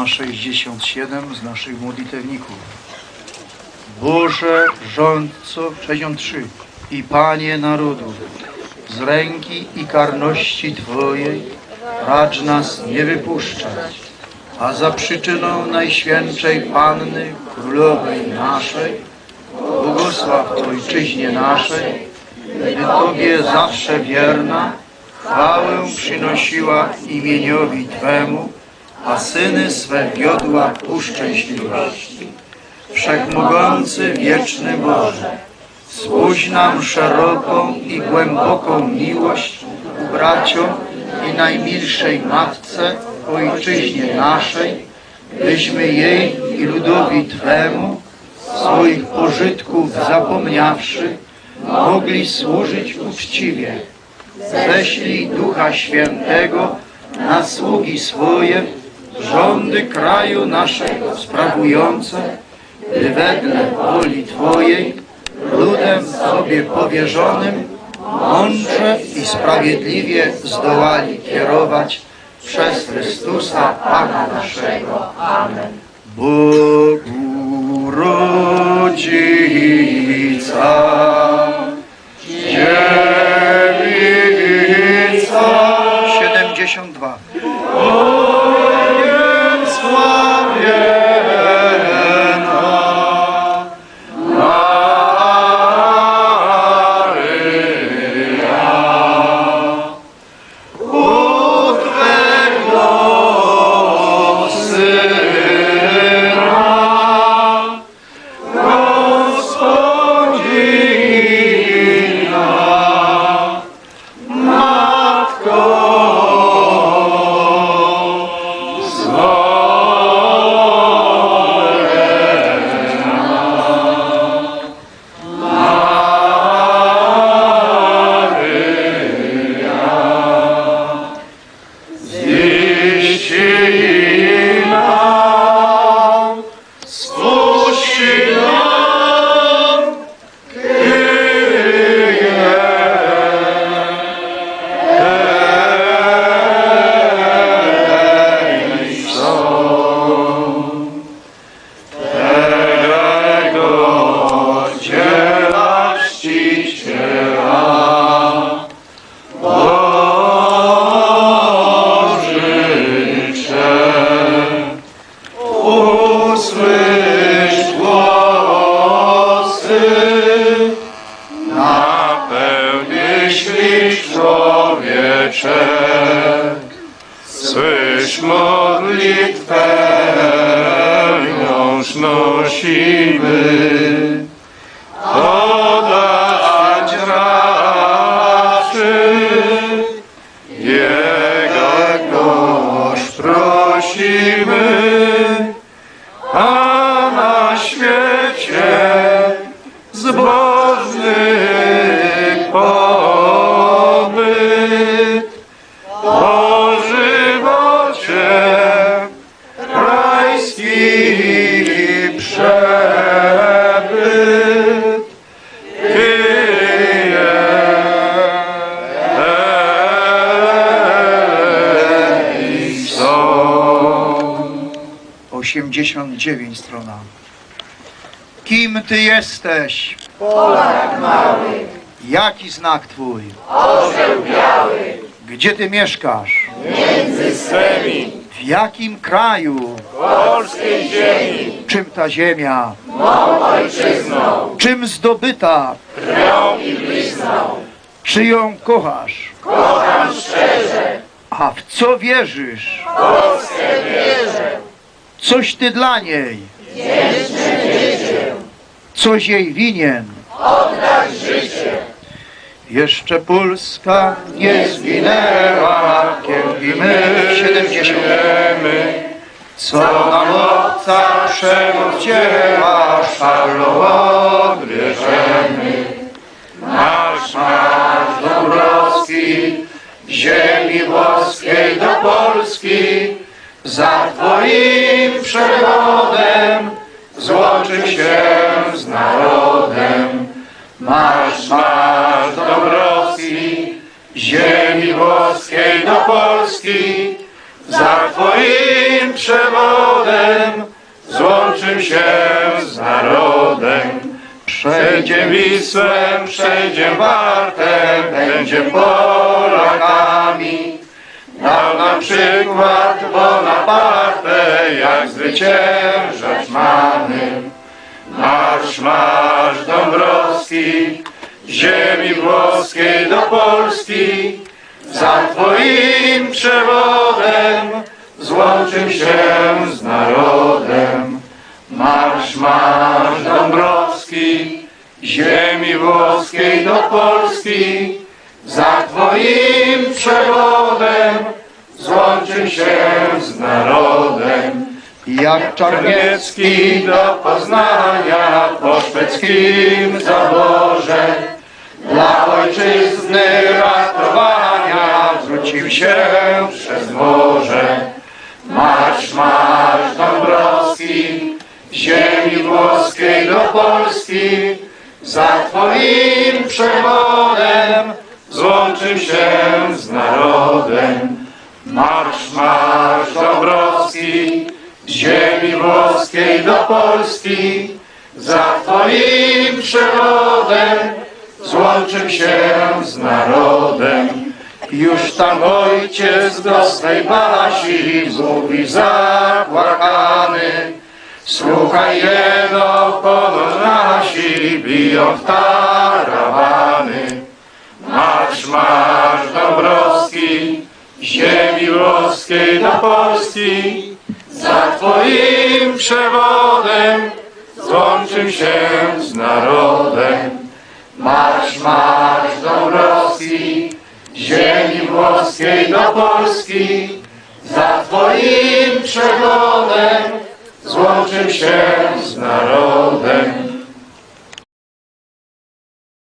strona 67 z naszych modlitewników. Boże rządco 63 i Panie narodów, z ręki i karności Twojej racz nas nie wypuszczać, a za przyczyną Najświętszej Panny Królowej naszej, błogosław Ojczyźnie naszej, by Tobie zawsze wierna, chwałę przynosiła imieniowi Twemu, a syny swe wiodła ku szczęśliwości. Wszechmogący, wieczny Boże, spójrz nam szeroką i głęboką miłość ku braciom i najmilszej Matce, Ojczyźnie naszej, byśmy jej i ludowi Twemu swoich pożytków zapomniawszy, mogli służyć uczciwie. Ześlij Ducha Świętego na sługi swoje, rządy kraju naszego sprawujące, by wedle woli Twojej, ludem Tobie powierzonym, mądrze i sprawiedliwie zdołali kierować przez Chrystusa Pana naszego. Amen. Bogu rodzica, głosy, napełnisz liść człowiecze, słysz modlitwę, jąż nosimy, 89 strona. Kim ty jesteś? Polak mały, Jaki znak twój? orzeł biały, Gdzie ty mieszkasz? między swymi, W jakim kraju? polskiej ziemi, Czym ta ziemia? mą ojczyzną, Czym zdobyta? krwią i blizną, Czy ją kochasz? kocham szczerze, A w co wierzysz? Polskę wierzę, Coś ty dla niej? wieczne dziecię, Coś jej winien? oddać życie, Jeszcze Polska nie zginęła, kiedy my 70 Co nam obca przemoc dzieła, szalą odbierzemy. Marsz, marsz Dąbrowski, ziemi włoskiej do Polski, za Twoim przewodem złączy się z narodem. Marsz, marsz Dąbrowski, ziemi włoskiej do Polski, za Twoim przewodem złączym się z narodem. Przejdzie Wisłem, przejdzie Wartem, będzie Polakami. Dał nam przykład Bonaparte, jak zwyciężać mamy. Marsz, marsz Dąbrowski, ziemi włoskiej do Polski. Za Twoim przewodem złączym się z narodem. Marsz, marsz Dąbrowski, ziemi włoskiej do Polski. Za Twoim przewodem złączym się z narodem. Jak Czarniecki do Poznania po szwedzkim zaborze dla ojczyzny ratowania wrócił się przez morze. Marsz, marsz Dąbrowski, ziemi włoskiej do Polski, za Twoim przewodem złączym się z narodem. Marsz, marsz Dąbrowski, ziemi włoskiej do Polski, za Twoim przewodem złączym się z narodem. Już tam ojciec swej basi mówi zapłakany. Słuchaj jeno, ponad nasi biją w tarawany. Ziemi włoskiej do Polski, za Twoim przewodem złączym się z narodem. Marsz, marsz Dąbrowski, ziemi włoskiej do Polski, za Twoim przewodem złączym się z narodem.